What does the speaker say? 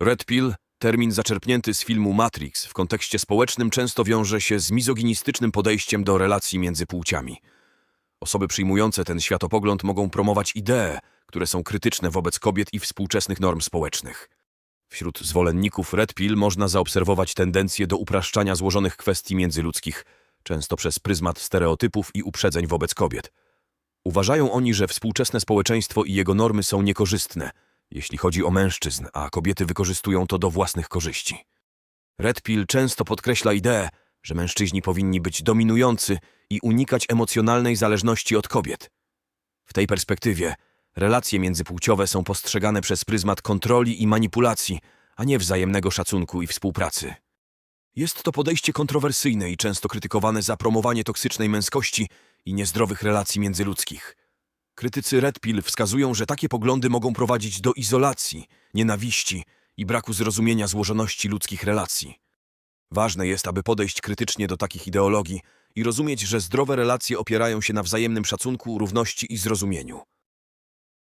Red Pill, termin zaczerpnięty z filmu Matrix, w kontekście społecznym często wiąże się z mizoginistycznym podejściem do relacji między płciami. Osoby przyjmujące ten światopogląd mogą promować idee, które są krytyczne wobec kobiet i współczesnych norm społecznych. Wśród zwolenników Red Pill można zaobserwować tendencję do upraszczania złożonych kwestii międzyludzkich, często przez pryzmat stereotypów i uprzedzeń wobec kobiet. Uważają oni, że współczesne społeczeństwo i jego normy są niekorzystne, jeśli chodzi o mężczyzn, a kobiety wykorzystują to do własnych korzyści. Red Pill często podkreśla ideę, że mężczyźni powinni być dominujący i unikać emocjonalnej zależności od kobiet. W tej perspektywie relacje międzypłciowe są postrzegane przez pryzmat kontroli i manipulacji, a nie wzajemnego szacunku i współpracy. Jest to podejście kontrowersyjne i często krytykowane za promowanie toksycznej męskości i niezdrowych relacji międzyludzkich. Krytycy Red Pill wskazują, że takie poglądy mogą prowadzić do izolacji, nienawiści i braku zrozumienia złożoności ludzkich relacji. Ważne jest, aby podejść krytycznie do takich ideologii i rozumieć, że zdrowe relacje opierają się na wzajemnym szacunku, równości i zrozumieniu.